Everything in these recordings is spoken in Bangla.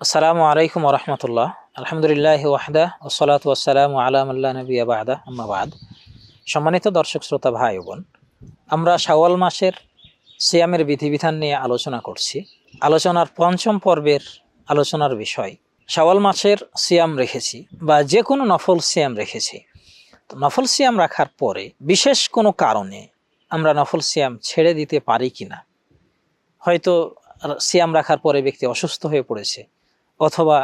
আসসালামু আলাইকুম রহমতুল্লাহ। আলহামদুলিল্লাহ ওয়াহদা ওসলাত ওয়াসালাম আলাম আল্লাহ নবী আবাদা আম্মাবাদ সম্মানিত দর্শক, শ্রোতা ভাই বোন, আমরা শাওয়াল মাসের সিয়ামের বিধিবিধান নিয়ে আলোচনা করছি। আলোচনার পঞ্চম পর্বের আলোচনার বিষয়, শাওয়াল মাসের সিয়াম রেখেছি বা যে কোনো নফল সিয়াম রেখেছি। তো নফল সিয়াম রাখার পরে বিশেষ কোনো কারণে আমরা নফল সিয়াম ছেড়ে দিতে পারি কি না হয়তো সিয়াম রাখার পরে ব্যক্তি অসুস্থ হয়ে পড়েছে অথবা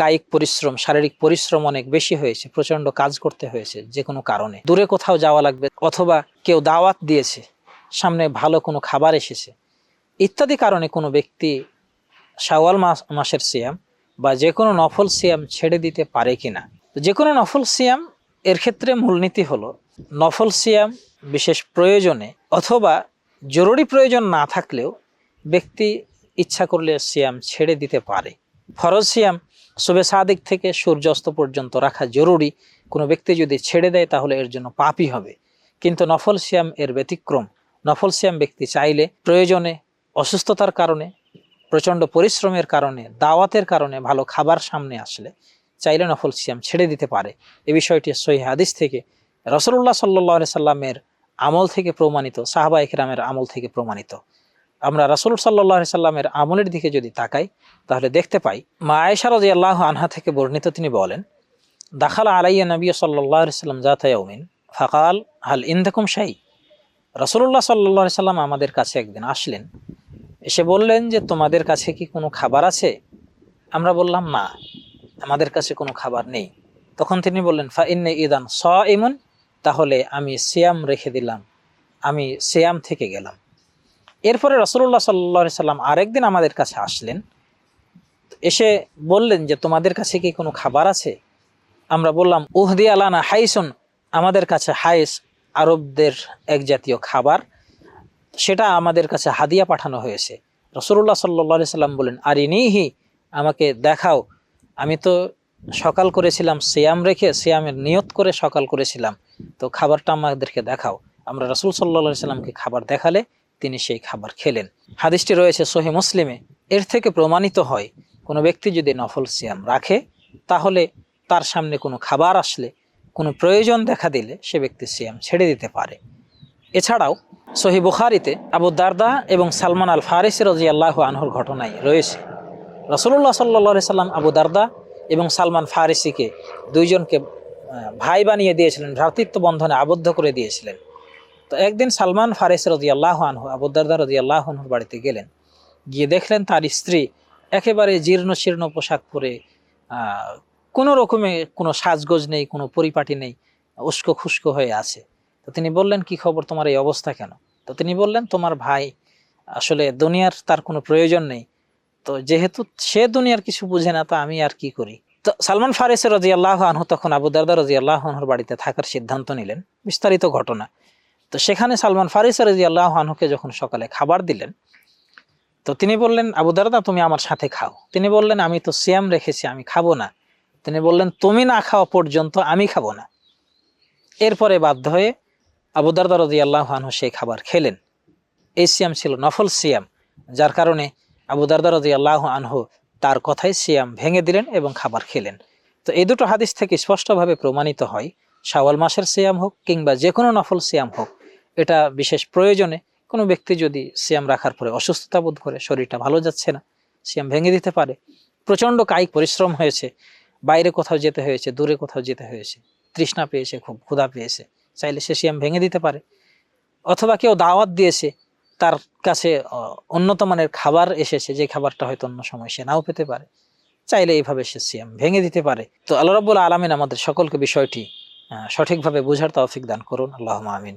কায়িক পরিশ্রম, শারীরিক পরিশ্রম অনেক বেশি হয়েছে প্রচণ্ড কাজ করতে হয়েছে যে কোনো কারণে। দূরে কোথাও যাওয়া লাগবে, অথবা কেউ দাওয়াত দিয়েছে, সামনে ভালো কোনো খাবার এসেছে, ইত্যাদি কারণে কোনো ব্যক্তি শাওয়াল মাস মাসের সিয়াম বা যে কোনো নফল সিয়াম ছেড়ে দিতে পারে কি না। যে কোনো নফল সিয়াম এর ক্ষেত্রে মূলনীতি হলো, নফল সিয়াম বিশেষ প্রয়োজনে অথবা জরুরি প্রয়োজন না থাকলেও ব্যক্তি ইচ্ছা করলে সিয়াম ছেড়ে দিতে পারে। ফরজ সিয়াম, শুভে সাদিক থেকে সূর্যাস্ত পর্যন্ত রাখা জরুরি। কোনো ব্যক্তি যদি ছেড়ে দেয়, তাহলে এর জন্য পাপই হবে। কিন্তু নফল সিয়াম এর ব্যতিক্রম। নফল সিয়াম ব্যক্তি চাইলে প্রয়োজনে অসুস্থতার কারণে, প্রচণ্ড পরিশ্রমের কারণে, দাওয়াতের কারণে ভালো খাবার সামনে আসলে চাইলে নফল সিয়াম ছেড়ে দিতে পারে। এ বিষয়টি সহি হাদিস থেকে রসল্লাহ সাল্লাহ সাল্লামের আমল থেকে প্রমাণিত সাহাবা ইকরামের আমল থেকে প্রমাণিত। আমরা রাসুল সাল্লাহ সাল্লামের আমলের দিকে যদি তাকাই, তাহলে দেখতে পাই, মা আয়েশা রাজি আল্লাহ আনহা থেকে বর্ণিত তিনি বলেন, দাখালা আলাইয়া নবী সাল্লাহ সাল্লাম জাতায়মিন ফাকাল, হাল ইন্দকুম শাহী রসুল্লাহ সাল্লাহ সাল্লাম আমাদের কাছে একদিন আসলেন, এসে বললেন যে, তোমাদের কাছে কি কোনো খাবার আছে? আমরা বললাম, না, আমাদের কাছে কোনো খাবার নেই। তখন তিনি বললেন, ফা ইন্নে ইদান স ইমন তাহলে আমি সিয়াম রেখে দিলাম, আমি সিয়াম থেকে গেলাম। এরপরে রসুল্লাহ সাল্লা সাল্লাম আরেকদিন আমাদের কাছে আসলেন। এসে বললেন যে, তোমাদের কাছে কি কোনো খাবার আছে? আমরা বললাম, উহদি আলানা হাইসুন। আমাদের কাছে হাইস আরবদের এক জাতীয় খাবার। সেটা আমাদের কাছে হাদিয়া পাঠানো হয়েছে। রসুল্লাহ সাল্লা সাল্লাম বলেন, আরিনিহি, আমাকে দেখাও। আমি তো সকাল করেছিলাম, সিয়াম রেখে, সিয়ামের নিয়ত করে সকাল করেছিলাম। তো খাবারটা আমাদেরকে দেখাও। আমরা রসুল সাল্লা সাল্লামকে খাবার দেখালে তিনি সেই খাবার খেলেন। হাদিসটি রয়েছে সোহে মুসলিমে। এর থেকে প্রমাণিত হয়, কোনো ব্যক্তি যদি নফল সিয়াম রাখে, তাহলে তার সামনে কোনো খাবার আসলে, কোনো প্রয়োজন দেখা দিলে সে ব্যক্তি সিয়াম ছেড়ে দিতে পারে। এছাড়াও, সহি বুখারিতে আবু দারদা এবং সালমান আল ফারিস রাজি আল্লাহ আনহুর ঘটনায় রয়েছে। রসুল্লাহ সাল্লা সাল্লাম আবু দারদা এবং সালমান ফারিসিকে দুইজনকে ভাই বানিয়ে দিয়েছিলেন ভ্রাতৃত্ব বন্ধনে আবদ্ধ করে দিয়েছিলেন। তো একদিন সালমান ফারেস রাজি আল্লাহ আনহু আবুদ্দারদা রাজি আল্লাহ আনহুর বাড়িতে গেলেন। গিয়ে দেখলেন তার স্ত্রী একেবারে জীর্ণ শীর্ণ পোশাক পরে কোনো রকমে কোনো সাজগোজ নেই, কোনো পরিপাটি নেই, উস্কো খুস্কো হয়ে আছে। তো তিনি বললেন, কি খবর তোমার এই অবস্থা কেন? তো তিনি বললেন, তোমার ভাই আসলে দুনিয়ার তার কোনো প্রয়োজন নেই। তো যেহেতু সে দুনিয়ার কিছু বুঝে না, তা আমি আর কি করি? তো সালমান ফারিস রাজি আল্লাহ আনহু তখন আবু দারদা রাজি আল্লাহ আনহুর বাড়িতে থাকার সিদ্ধান্ত নিলেন। বিস্তারিত ঘটনা। তো সেখানে সালমান ফারিস রাজি আল্লাহ আনহুকে যখন সকালে খাবার দিলেন, তো তিনি বললেন, আবু দারদা, তুমি আমার সাথে খাও। তিনি বললেন, আমি তো সিয়াম রেখেছি, আমি খাব না। তিনি বললেন, তুমি না খাওয়া পর্যন্ত আমি খাব না। এরপরে বাধ্য হয়ে আবু দারদা রাজি আল্লাহ আনহু সেই খাবার খেলেন। এই সিয়াম ছিল নফল সিয়াম, যার কারণে আবু দারদা রাজি আল্লাহ আনহু তার কথাই সিয়াম ভেঙে দিলেন এবং খাবার খেলেন। তো এই দুটো হাদিস থেকে স্পষ্টভাবে প্রমাণিত হয়, শাওয়াল মাসের সিয়াম হোক কিংবা যে কোনো নফল সিয়াম হোক এটা বিশেষ প্রয়োজনে কোনো ব্যক্তি যদি সিয়াম রাখার পরে অসুস্থতা বোধ করে, শরীরটা ভালো যাচ্ছে না, সিয়াম ভেঙে দিতে পারে, প্রচণ্ড কায়িক পরিশ্রম হয়েছে, বাইরে কোথাও যেতে হয়েছে, দূরে কোথাও যেতে হয়েছে, তৃষ্ণা পেয়েছে, খুব ক্ষুধা পেয়েছে, চাইলে সে সিয়াম ভেঙে দিতে পারে, অথবা কেউ দাওয়াত দিয়েছে, তার কাছে উন্নত মানের খাবার এসেছে, যে খাবারটা হয়তো অন্য সময় সে নাও পেতে পারে, চাইলে এইভাবে সে সিয়াম ভেঙে দিতে পারে। তো আল্লাহ রব্বুল আলমিন আমাদের সকলকে বিষয়টি সঠিকভাবে বোঝার তৌফিক দান করুন আল্লাহ আমিন।